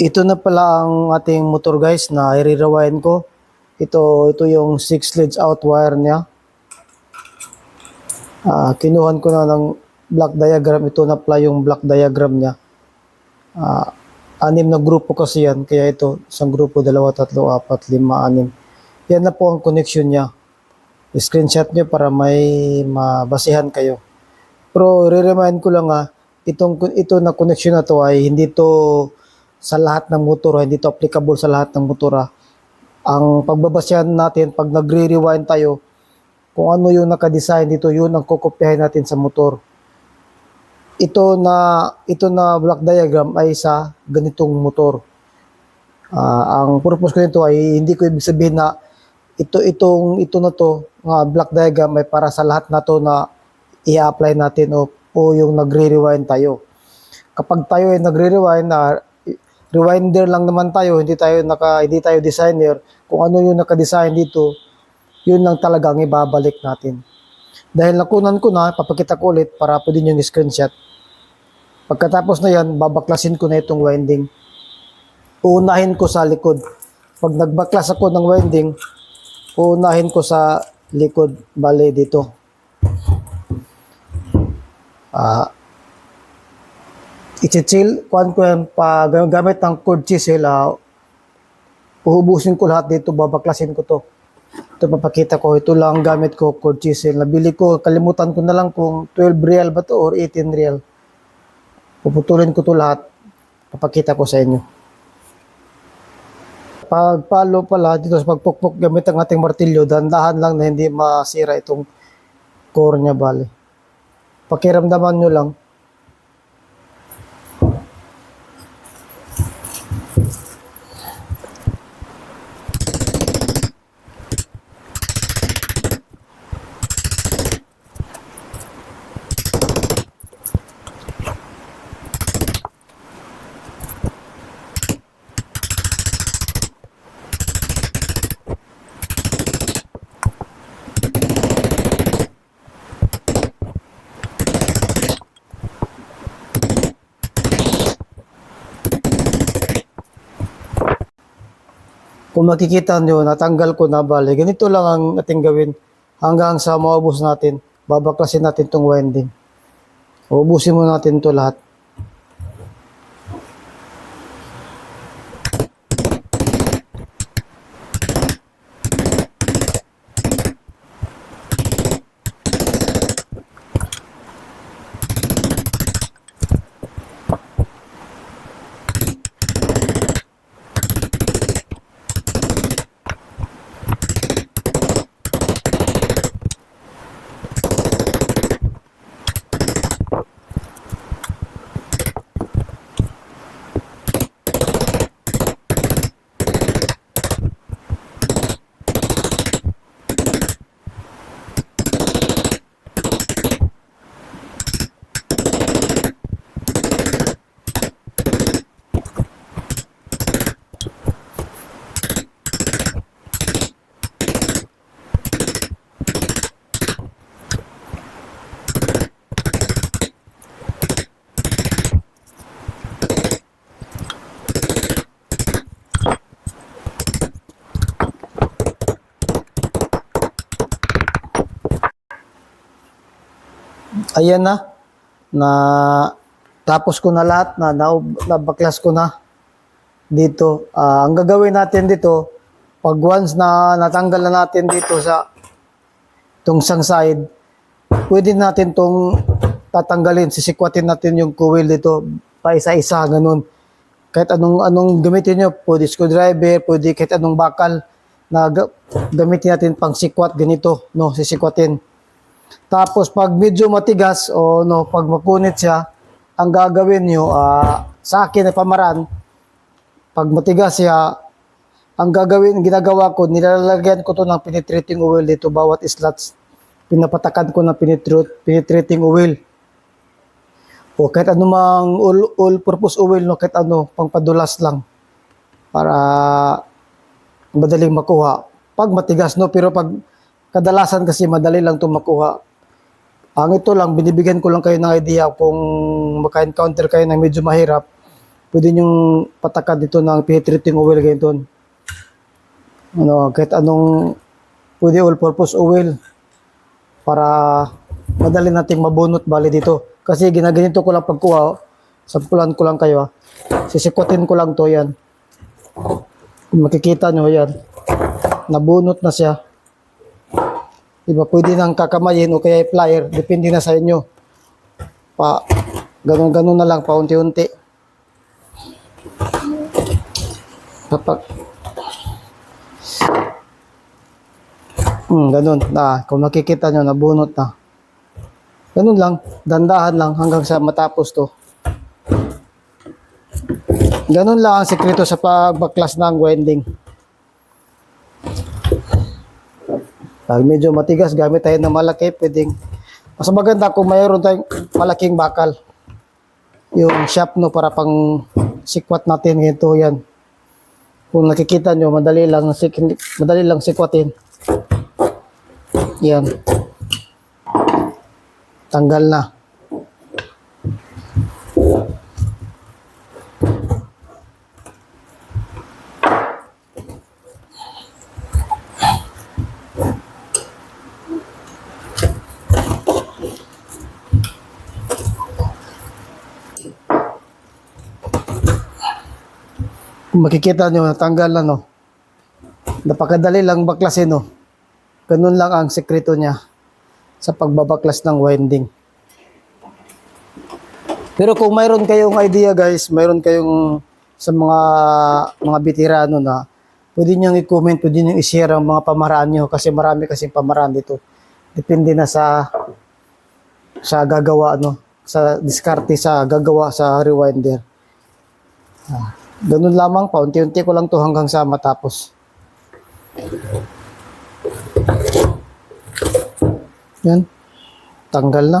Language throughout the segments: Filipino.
Ito na pala ang ating motor guys na i-rewind ko. Ito, ito yung 6 leads out wire niya. Ah, kinuhan ko na ng block diagram. Ito na pala yung block diagram niya. Ah, anim na grupo kasi yan. Kaya ito, isang grupo, dalawa, tatlo, apat, lima, anim. Yan na po ang connection niya. Screenshot niyo para may mabasihan kayo. Pero re-remind ko lang ha, itong ito na connection na to ay hindi to sa lahat ng motor, ha, hindi to applicable sa lahat ng motor. ha. Ang pagbabasyahan natin pag nagre-rewind tayo, kung ano yung naka-design dito, yun ang kokopyahin natin sa motor. Ito na ito na block diagram ay sa ganitong motor. Ah, ang purpose ko nito ay hindi ko ibig sabihin na ito itong ito na to, nga block diagram ay para sa lahat na to na i-apply natin o, o yung nagre-rewind tayo. Kapag tayo ay nagre-rewind na rewinder lang naman tayo, hindi tayo naka hindi tayo designer, kung ano yung naka-design dito, yun lang talaga ang ibabalik natin. Dahil nakunan ko na, papakita ko ulit para pwede nyo screenshot. Pagkatapos na yan, babaklasin ko na itong winding. Uunahin ko sa likod. Pag nagbaklas ako ng winding, uunahin ko sa likod, bale dito. Ah, i-chill, kuhan ko yan, pa, gamit ng cord chisel, ah, uhubusin ko lahat dito, babaklasin ko to. Ito papakita ko, ito lang ang gamit ko, cord chisel. Nabili ko, kalimutan ko na lang kung 12 real ba to or 18 real. Puputulin ko to lahat, papakita ko sa inyo. Pag palo pala, dito sa pagpukpok gamit ang ating martilyo, dandahan lang na hindi masira itong core niya bale. Pakiramdaman nyo lang. Kung makikita nyo, natanggal ko na bale. Ganito lang ang ating gawin hanggang sa maubos natin. Babaklasin natin itong winding. Ubusin mo natin to lahat. Ayan na. Na tapos ko na lahat na nabaklas ko na dito. Ah, ang gagawin natin dito, pag once na natanggal na natin dito sa tong sang side, pwede natin tong tatanggalin, sisikwatin natin yung coil dito pa isa-isa ganun. Kahit anong anong gamitin nyo, pwede screwdriver, pwede kahit anong bakal na ga- gamitin natin pang sikwat ganito, no, sisikwatin. Tapos pag medyo matigas o no, pag mapunit siya, ang gagawin nyo, ah, sa akin na pamaran, pag matigas siya, ang gagawin, ginagawa ko, nilalagyan ko to ng penetrating oil dito bawat slots. Pinapatakan ko ng penetrat- penetrating oil. O kahit anumang all, all purpose oil, no, kahit ano, pangpadulas lang. Para madaling makuha. Pag matigas, no, pero pag kadalasan kasi madali lang to makuha. Ang ito lang, binibigyan ko lang kayo ng idea kung maka-encounter kayo ng medyo mahirap, pwede yung patakad dito ng pH-treating oil ganito. Ano, kahit anong pwede all-purpose oil para madali nating mabunot bali dito. Kasi ginaganito ko lang pagkuha, sampulan ko lang kayo. ah. Sisikutin ko lang to yan. Makikita nyo yan, nabunot na siya. Diba, pwede nang kakamayin o kaya plier, depende na sa inyo. Pa, ganun-ganun na lang, paunti-unti. Kapag, hmm, ganun, na, kung makikita nyo, nabunot na. Ganun lang, dandahan lang hanggang sa matapos to. Ganun lang ang sekreto sa pagbaklas ng winding. Pag medyo matigas, gamit tayo ng malaki, pwedeng mas maganda kung mayroon tayong malaking bakal. Yung shop no para pang sikwat natin ito yan. Kung nakikita nyo, madali lang sik madali lang sikwatin. Yan. Tanggal na. Kung makikita nyo, natanggal na no. Napakadali lang baklasin no. Ganun lang ang sekreto niya sa pagbabaklas ng winding. Pero kung mayroon kayong idea guys, mayroon kayong sa mga mga veterano na pwede niyo i-comment, pwede niyo i-share ang mga pamaraan niyo kasi marami kasi pamaraan dito. Depende na sa sa gagawa ano, sa diskarte sa gagawa sa rewinder. Ah, ganun lamang pa, unti-unti ko lang to hanggang sa matapos. Yan. Tanggal na.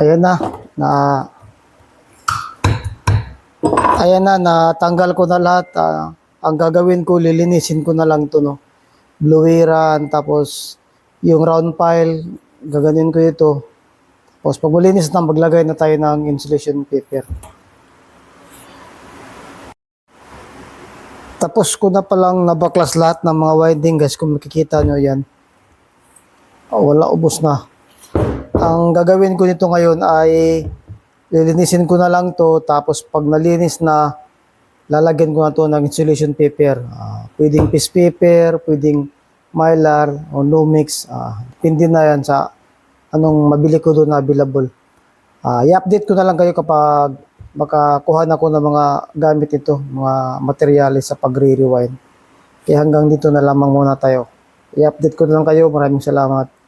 Ayan na, na Ayan na, natanggal ko na lahat. ah. ang gagawin ko, lilinisin ko na lang to no. Blueran, tapos yung round pile, gaganin ko ito. Tapos pag malinis na, maglagay na tayo ng insulation paper. Tapos ko na palang nabaklas lahat ng mga winding guys, kung makikita nyo yan. Oh, wala, ubos na. Ang gagawin ko nito ngayon ay lilinisin ko na lang to tapos pag nalinis na lalagyan ko na to ng insulation paper. Ah, pwedeng piece paper, pwedeng mylar o no mix. Depende na yan sa anong mabili ko doon na available. Ah, i-update ko na lang kayo kapag makakuha na ko ng mga gamit ito, mga materyales sa pagre-rewind. Kaya hanggang dito na lamang muna tayo. I-update ko na lang kayo. Maraming salamat.